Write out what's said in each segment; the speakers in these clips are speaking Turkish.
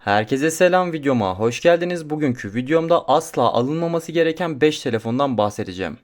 Herkese selam videoma hoş geldiniz. Bugünkü videomda asla alınmaması gereken 5 telefondan bahsedeceğim.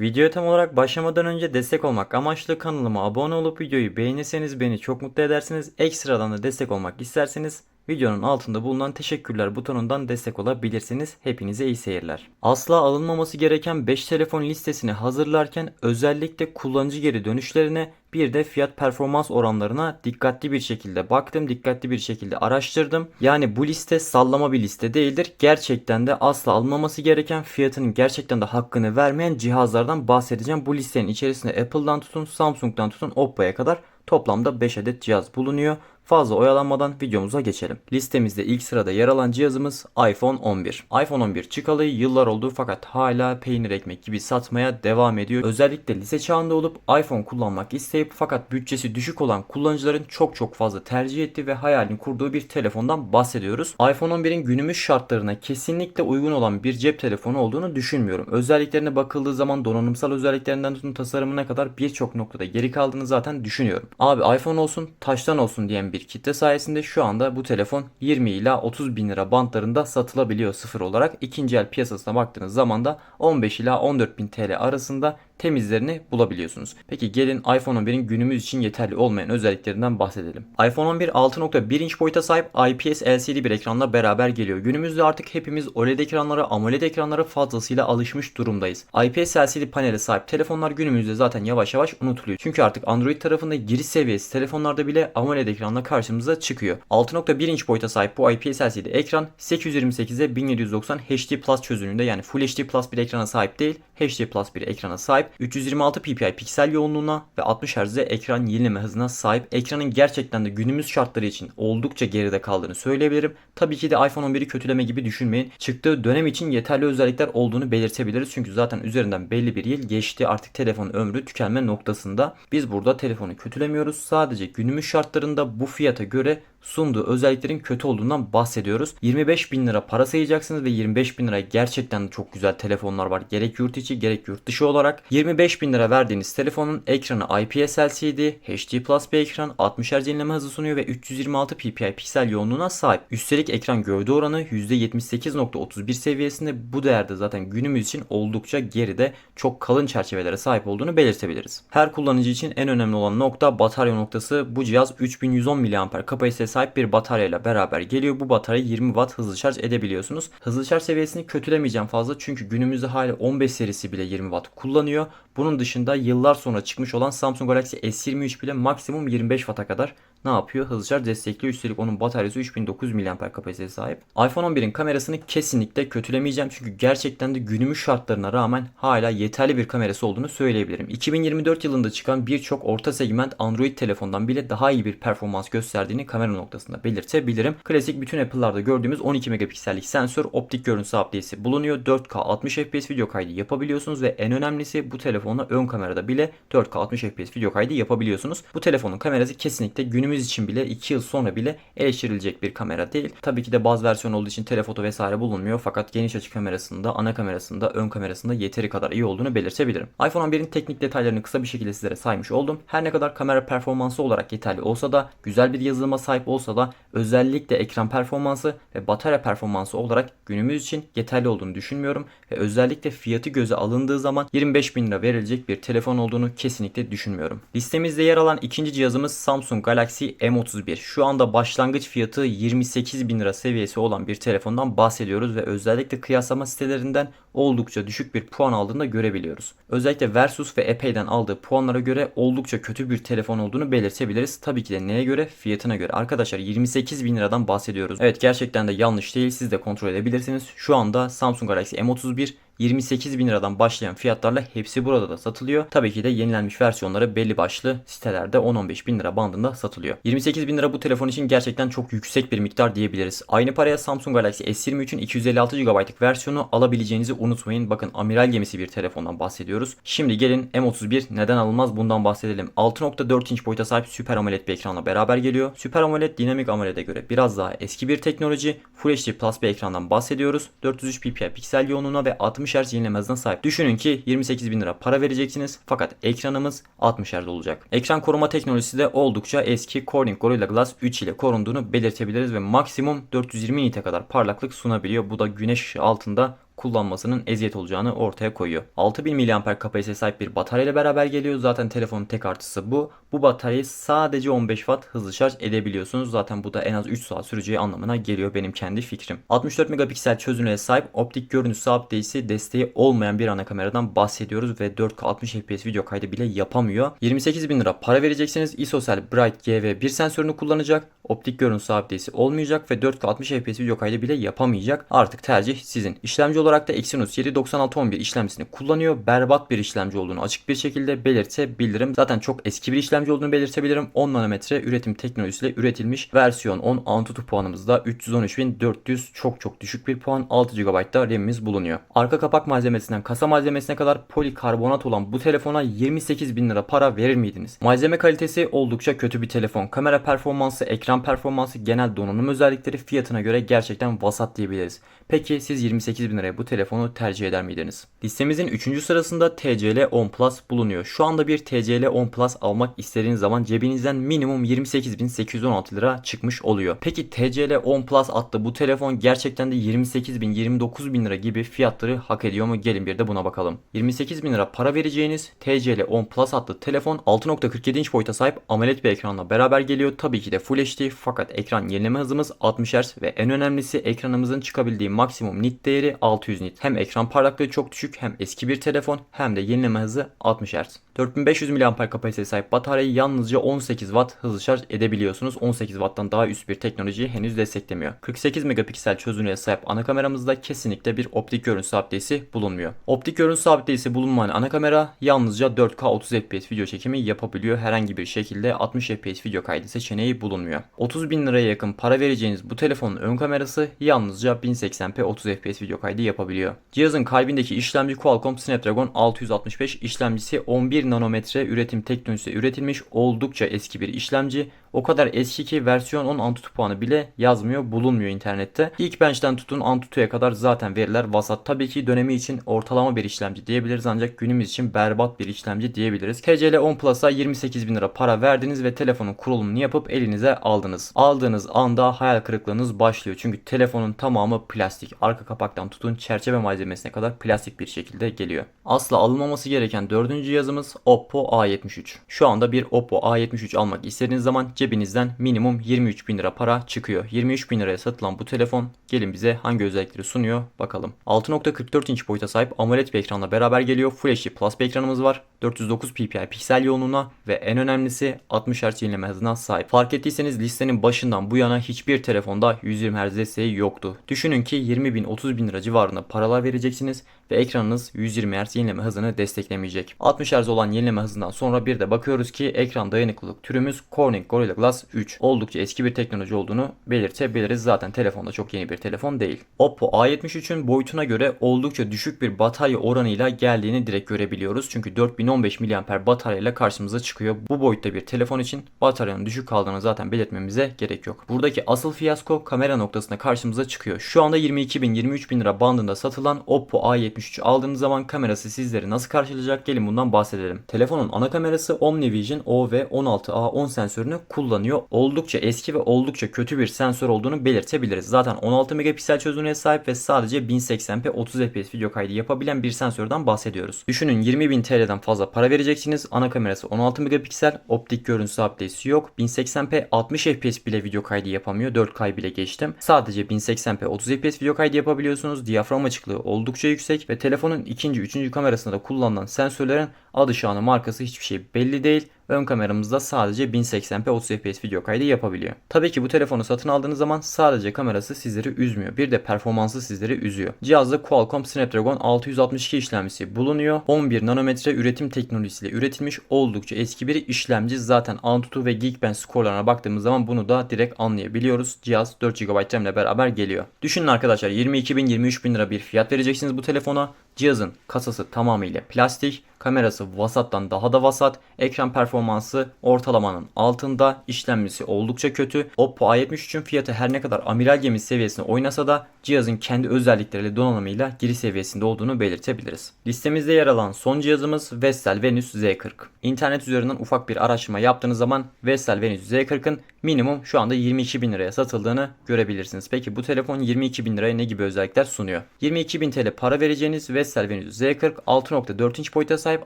Videoya tam olarak başlamadan önce destek olmak amaçlı kanalıma abone olup videoyu beğenirseniz beni çok mutlu edersiniz. Ekstradan da destek olmak isterseniz videonun altında bulunan teşekkürler butonundan destek olabilirsiniz. Hepinize iyi seyirler. Asla alınmaması gereken 5 telefon listesini hazırlarken özellikle kullanıcı geri dönüşlerine bir de fiyat performans oranlarına dikkatli bir şekilde baktım, dikkatli bir şekilde araştırdım. Yani bu liste sallama bir liste değildir. Gerçekten de asla alınmaması gereken fiyatının gerçekten de hakkını vermeyen cihazlardan bahsedeceğim. Bu listenin içerisinde Apple'dan tutun, Samsung'dan tutun, Oppo'ya kadar toplamda 5 adet cihaz bulunuyor. Fazla oyalanmadan videomuza geçelim. Listemizde ilk sırada yer alan cihazımız iPhone 11. iPhone 11 çıkalı yıllar oldu fakat hala peynir ekmek gibi satmaya devam ediyor. Özellikle lise çağında olup iPhone kullanmak isteyip fakat bütçesi düşük olan kullanıcıların çok çok fazla tercih ettiği ve hayalini kurduğu bir telefondan bahsediyoruz. iPhone 11'in günümüz şartlarına kesinlikle uygun olan bir cep telefonu olduğunu düşünmüyorum. Özelliklerine bakıldığı zaman donanımsal özelliklerinden tutun tasarımına kadar birçok noktada geri kaldığını zaten düşünüyorum. Abi iPhone olsun taştan olsun diyen bir kitle sayesinde şu anda bu telefon 20 ila 30 bin lira bantlarında satılabiliyor sıfır olarak. İkinci el piyasasına baktığınız zaman da 15 ila 14 bin TL arasında temizlerini bulabiliyorsunuz. Peki gelin iPhone 11'in günümüz için yeterli olmayan özelliklerinden bahsedelim. iPhone 11 6.1 inç boyuta sahip IPS LCD bir ekranla beraber geliyor. Günümüzde artık hepimiz OLED ekranlara, AMOLED ekranlara fazlasıyla alışmış durumdayız. IPS LCD panele sahip telefonlar günümüzde zaten yavaş yavaş unutuluyor. Çünkü artık Android tarafında giriş seviyesi telefonlarda bile AMOLED ekranla karşımıza çıkıyor. 6.1 inç boyuta sahip bu IPS LCD ekran 828'e 1790 HD Plus çözünürlüğünde yani Full HD Plus bir ekrana sahip değil, HD Plus bir ekrana sahip 326 ppi piksel yoğunluğuna ve 60 Hz'de ekran yenileme hızına sahip. Ekranın gerçekten de günümüz şartları için oldukça geride kaldığını söyleyebilirim. Tabii ki de iPhone 11'i kötüleme gibi düşünmeyin. Çıktığı dönem için yeterli özellikler olduğunu belirtebiliriz. Çünkü zaten üzerinden belli bir yıl geçti. Artık telefonun ömrü tükenme noktasında. Biz burada telefonu kötülemiyoruz. Sadece günümüz şartlarında bu fiyata göre sunduğu özelliklerin kötü olduğundan bahsediyoruz. 25 bin lira para sayacaksınız ve 25 bin lira gerçekten çok güzel telefonlar var. Gerek yurt içi gerek yurt dışı olarak. 25 bin lira verdiğiniz telefonun ekranı IPS LCD, HD Plus bir ekran, 60 Hz yenileme hızı sunuyor ve 326 ppi piksel yoğunluğuna sahip. Üstelik ekran gövde oranı %78.31 seviyesinde bu değerde zaten günümüz için oldukça geride çok kalın çerçevelere sahip olduğunu belirtebiliriz. Her kullanıcı için en önemli olan nokta batarya noktası. Bu cihaz 3110 mAh kapasiteye sahip bir bataryayla beraber geliyor. Bu batarya 20 Watt hızlı şarj edebiliyorsunuz. Hızlı şarj seviyesini kötülemeyeceğim fazla çünkü günümüzde hala 15 serisi bile 20 Watt kullanıyor. Bunun dışında yıllar sonra çıkmış olan Samsung Galaxy S23 bile maksimum 25 Watt'a kadar ne yapıyor? Hızlı şarj destekliyor. Üstelik onun bataryası 3900 mAh kapasiteye sahip. iPhone 11'in kamerasını kesinlikle kötülemeyeceğim. Çünkü gerçekten de günümüz şartlarına rağmen hala yeterli bir kamerası olduğunu söyleyebilirim. 2024 yılında çıkan birçok orta segment Android telefondan bile daha iyi bir performans gösterdiğini kamera noktasında belirtebilirim. Klasik bütün Apple'larda gördüğümüz 12 megapiksellik sensör, optik görüntü sabitiyesi bulunuyor. 4K 60 FPS video kaydı yapabiliyorsunuz ve en önemlisi bu telefonla ön kamerada bile 4K 60 FPS video kaydı yapabiliyorsunuz. Bu telefonun kamerası kesinlikle günümüz için bile 2 yıl sonra bile eleştirilecek bir kamera değil. Tabii ki de baz versiyon olduğu için telefoto vesaire bulunmuyor fakat geniş açı kamerasında, ana kamerasında, ön kamerasında yeteri kadar iyi olduğunu belirtebilirim. iPhone 11'in teknik detaylarını kısa bir şekilde sizlere saymış oldum. Her ne kadar kamera performansı olarak yeterli olsa da, güzel bir yazılıma sahip olsa da özellikle ekran performansı ve batarya performansı olarak günümüz için yeterli olduğunu düşünmüyorum ve özellikle fiyatı göze alındığı zaman 25 bin lira verilecek bir telefon olduğunu kesinlikle düşünmüyorum. Listemizde yer alan ikinci cihazımız Samsung Galaxy M31. Şu anda başlangıç fiyatı 28 bin lira seviyesi olan bir telefondan bahsediyoruz ve özellikle kıyaslama sitelerinden oldukça düşük bir puan aldığını da görebiliyoruz. Özellikle Versus ve Epey'den aldığı puanlara göre oldukça kötü bir telefon olduğunu belirtebiliriz. Tabii ki de neye göre? Fiyatına göre. Arkadaşlar 28 bin liradan bahsediyoruz. Evet gerçekten de yanlış değil. Siz de kontrol edebilirsiniz. Şu anda Samsung Galaxy M31 28 bin liradan başlayan fiyatlarla hepsi burada da satılıyor. Tabii ki de yenilenmiş versiyonları belli başlı sitelerde 10-15 bin lira bandında satılıyor. 28 bin lira bu telefon için gerçekten çok yüksek bir miktar diyebiliriz. Aynı paraya Samsung Galaxy S23'ün 256 GB'lık versiyonu alabileceğinizi unutmayın. Bakın amiral gemisi bir telefondan bahsediyoruz. Şimdi gelin M31 neden alınmaz bundan bahsedelim. 6.4 inç boyuta sahip Super AMOLED bir ekranla beraber geliyor. Super AMOLED dinamik AMOLED'e göre biraz daha eski bir teknoloji. Full HD Plus bir ekrandan bahsediyoruz. 403 ppi piksel yoğunluğuna ve 60 60 Hz yenileme hızına sahip. Düşünün ki 28 bin lira para vereceksiniz fakat ekranımız 60 Hz olacak. Ekran koruma teknolojisi de oldukça eski Corning Gorilla Glass 3 ile korunduğunu belirtebiliriz ve maksimum 420 nite kadar parlaklık sunabiliyor. Bu da güneş altında kullanmasının eziyet olacağını ortaya koyuyor. 6000 mAh kapasiteye sahip bir batarya ile beraber geliyor. Zaten telefonun tek artısı bu. Bu bataryayı sadece 15 Watt hızlı şarj edebiliyorsunuz. Zaten bu da en az 3 saat süreceği anlamına geliyor benim kendi fikrim. 64 megapiksel çözünürlüğe sahip optik görüntü sabitleyici desteği olmayan bir ana kameradan bahsediyoruz ve 4K 60 fps video kaydı bile yapamıyor. 28 bin lira para vereceksiniz. ISOCELL Bright GV1 sensörünü kullanacak. Optik görüntü sabitleyici olmayacak ve 4K 60 fps video kaydı bile yapamayacak. Artık tercih sizin. İşlemci olarak da Exynos 79611 işlemcisini kullanıyor. Berbat bir işlemci olduğunu açık bir şekilde belirtebilirim. Zaten çok eski bir işlemci olduğunu belirtebilirim. 10 nanometre üretim teknolojisiyle üretilmiş versiyon 10 Antutu puanımızda 313.400 çok çok düşük bir puan. 6 GB da RAM'imiz bulunuyor. Arka kapak malzemesinden kasa malzemesine kadar polikarbonat olan bu telefona 28 bin lira para verir miydiniz? Malzeme kalitesi oldukça kötü bir telefon. Kamera performansı, ekran performansı, genel donanım özellikleri fiyatına göre gerçekten vasat diyebiliriz. Peki siz 28 bin liraya bu telefonu tercih eder miydiniz? Listemizin 3. sırasında TCL 10 Plus bulunuyor. Şu anda bir TCL 10 Plus almak istediğiniz zaman cebinizden minimum 28.816 lira çıkmış oluyor. Peki TCL 10 Plus adlı bu telefon gerçekten de 28 bin 29 bin lira gibi fiyatları hak ediyor mu? Gelin bir de buna bakalım. 28 bin lira para vereceğiniz TCL 10 Plus adlı telefon 6.47 inç boyuta sahip AMOLED bir ekranla beraber geliyor. Tabii ki de Full HD fakat ekran yenileme hızımız 60 Hz ve en önemlisi ekranımızın çıkabildiği maksimum nit değeri 600 nit. Hem ekran parlaklığı çok düşük hem eski bir telefon hem de yenileme hızı 60 Hz. 4500 mAh kapasiteye sahip bataryayı yalnızca 18 Watt hızlı şarj edebiliyorsunuz. 18 Watt'tan daha üst bir teknolojiyi henüz desteklemiyor. 48 megapiksel çözünürlüğe sahip ana kameramızda kesinlikle bir optik görüntü sabitleyicisi bulunmuyor. Optik görüntü sabitleyicisi bulunmayan ana kamera yalnızca 4K 30 fps video çekimi yapabiliyor. Herhangi bir şekilde 60 fps video kaydı seçeneği bulunmuyor. 30 bin liraya yakın para vereceğiniz bu telefonun ön kamerası yalnızca 1080p 30 fps video kaydı yapabiliyor. Cihazın kalbindeki işlemci Qualcomm Snapdragon 665 işlemcisi 11 nanometre üretim teknolojisiyle üretilmiş oldukça eski bir işlemci. O kadar eski ki versiyon 10 Antutu puanı bile yazmıyor, bulunmuyor internette. Geekbench'ten tutun Antutu'ya kadar zaten veriler vasat. Tabii ki dönemi için ortalama bir işlemci diyebiliriz ancak günümüz için berbat bir işlemci diyebiliriz. TCL 10 Plus'a 28 bin lira para verdiniz ve telefonun kurulumunu yapıp elinize aldınız. Aldığınız anda hayal kırıklığınız başlıyor. Çünkü telefonun tamamı plastik. Arka kapaktan tutun çerçeve malzemesine kadar plastik bir şekilde geliyor. Asla alınmaması gereken dördüncü cihazımız Oppo A73. Şu anda bir Oppo A73 almak istediğiniz zaman cebinizden minimum 23 bin lira para çıkıyor. 23 bin liraya satılan bu telefon gelin bize hangi özellikleri sunuyor bakalım. 6.44 inç boyuta sahip AMOLED bir ekranla beraber geliyor. Full HD Plus bir ekranımız var. 409 ppi piksel yoğunluğuna ve en önemlisi 60 Hz yenileme hızına sahip. Fark ettiyseniz listenin başından bu yana hiçbir telefonda 120 Hz desteği yoktu. Düşünün ki 20 bin 30 bin lira civarında paralar vereceksiniz ve ekranınız 120 Hz yenileme hızını desteklemeyecek. 60 Hz olan yenileme hızından sonra bir de bakıyoruz ki ekran dayanıklılık türümüz Corning Gorilla Glass 3. Oldukça eski bir teknoloji olduğunu belirtebiliriz. Zaten telefonda çok yeni bir telefon değil. Oppo A73'ün boyutuna göre oldukça düşük bir batarya oranıyla geldiğini direkt görebiliyoruz. Çünkü 4015 mAh bataryayla karşımıza çıkıyor. Bu boyutta bir telefon için bataryanın düşük kaldığını zaten belirtmemize gerek yok. Buradaki asıl fiyasko kamera noktasında karşımıza çıkıyor. Şu anda 22 bin 23 bin lira bandında satılan Oppo A73 aldığınız zaman kamerası sizleri nasıl karşılayacak gelin bundan bahsedelim. Telefonun ana kamerası OmniVision OV16A10 sensörünü kullanıyor. Oldukça eski ve oldukça kötü bir sensör olduğunu belirtebiliriz. Zaten 16 megapiksel çözünürlüğe sahip ve sadece 1080p 30 fps video kaydı yapabilen bir sensörden bahsediyoruz. Düşünün 20.000 TL'den fazla para vereceksiniz. Ana kamerası 16 megapiksel, optik görüntü sabitleyicisi yok. 1080p 60 fps bile video kaydı yapamıyor. 4K bile geçtim. Sadece 1080p 30 fps video kaydı yapabiliyorsunuz. Diyafram açıklığı oldukça yüksek ve telefonun ikinci, üçüncü kamerasında da kullanılan sensörlerin adı şanı markası hiçbir şey belli değil. Ön kameramızda sadece 1080p 30 fps video kaydı yapabiliyor. Tabii ki bu telefonu satın aldığınız zaman sadece kamerası sizleri üzmüyor. Bir de performansı sizleri üzüyor. Cihazda Qualcomm Snapdragon 662 işlemcisi bulunuyor. 11 nanometre üretim teknolojisiyle üretilmiş oldukça eski bir işlemci. Zaten Antutu ve Geekbench skorlarına baktığımız zaman bunu da direkt anlayabiliyoruz. Cihaz 4 GB RAM ile beraber geliyor. Düşünün arkadaşlar 22 bin 23 bin lira bir fiyat vereceksiniz bu telefona. Cihazın kasası tamamıyla plastik, kamerası vasattan daha da vasat, ekran performansı ortalamanın altında, işlemcisi oldukça kötü. Oppo A73'ün fiyatı her ne kadar amiral gemisi seviyesinde oynasa da cihazın kendi özellikleriyle donanımıyla giriş seviyesinde olduğunu belirtebiliriz. Listemizde yer alan son cihazımız Vestel Venus Z40. İnternet üzerinden ufak bir araştırma yaptığınız zaman Vestel Venus Z40'ın minimum şu anda 22 bin liraya satıldığını görebilirsiniz. Peki bu telefon 22 bin liraya ne gibi özellikler sunuyor? 22 bin TL para vereceğiniz Vestel Venus Z40 6.4 inç boyuta sahip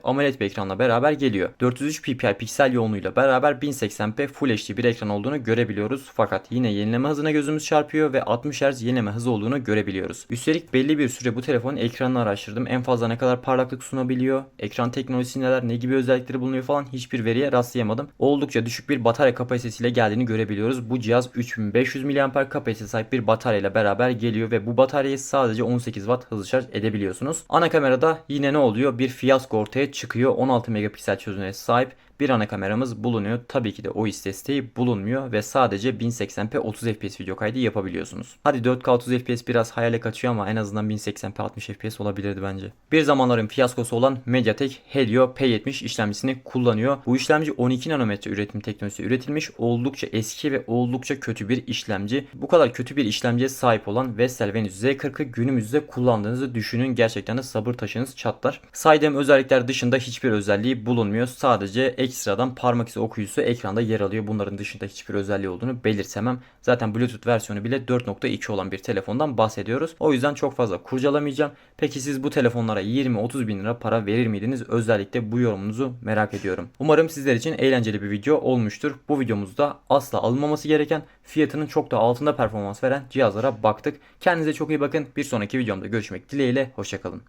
AMOLED bir ekranla beraber geliyor. 403 ppi piksel yoğunluğuyla beraber 1080p Full HD bir ekran olduğunu görebiliyoruz. Fakat yine yenileme hızına gözümüz çarpıyor ve 60 Hz yenileme hızı olduğunu görebiliyoruz. Üstelik belli bir süre bu telefonun ekranını araştırdım. En fazla ne kadar parlaklık sunabiliyor, ekran teknolojisi neler, ne gibi özellikleri bulunuyor falan hiçbir veriye rastlayamadım. Oldukça düşük bir batarya kapasitesiyle geldiğini görebiliyoruz. Bu cihaz 3500 mAh kapasiteye sahip bir bataryayla beraber geliyor ve bu bataryayı sadece 18 Watt hızlı şarj edebiliyorsunuz. Ana kamerada yine ne oluyor? Bir fiyasko ortaya çıkıyor. 16 megapiksel çözünürlüğe sahip bir ana kameramız bulunuyor. Tabii ki de OIS desteği bulunmuyor ve sadece 1080p 30 fps video kaydı yapabiliyorsunuz. Hadi 4K 30 fps biraz hayale kaçıyor ama en azından 1080p 60 fps olabilirdi bence. Bir zamanların fiyaskosu olan MediaTek Helio P70 işlemcisini kullanıyor. Bu işlemci 12 nanometre üretim teknolojisi üretilmiş. Oldukça eski ve oldukça kötü bir işlemci. Bu kadar kötü bir işlemciye sahip olan Vestel Venus Z40'ı günümüzde kullandığınızı düşünün. Gerçekten de sabır taşınız çatlar. Saydığım özellikler dışında hiçbir özelliği bulunmuyor. Sadece ekstradan parmak izi okuyucusu ekranda yer alıyor. Bunların dışında hiçbir özelliği olduğunu belirtemem. Zaten Bluetooth versiyonu bile 4.2 olan bir telefondan bahsediyoruz. O yüzden çok fazla kurcalamayacağım. Peki siz bu telefonlara 20-30 bin lira para verir miydiniz? Özellikle bu yorumunuzu merak ediyorum. Umarım sizler için eğlenceli bir video olmuştur. Bu videomuzda asla alınmaması gereken fiyatının çok da altında performans veren cihazlara baktık. Kendinize çok iyi bakın. Bir sonraki videomda görüşmek dileğiyle. Hoşçakalın.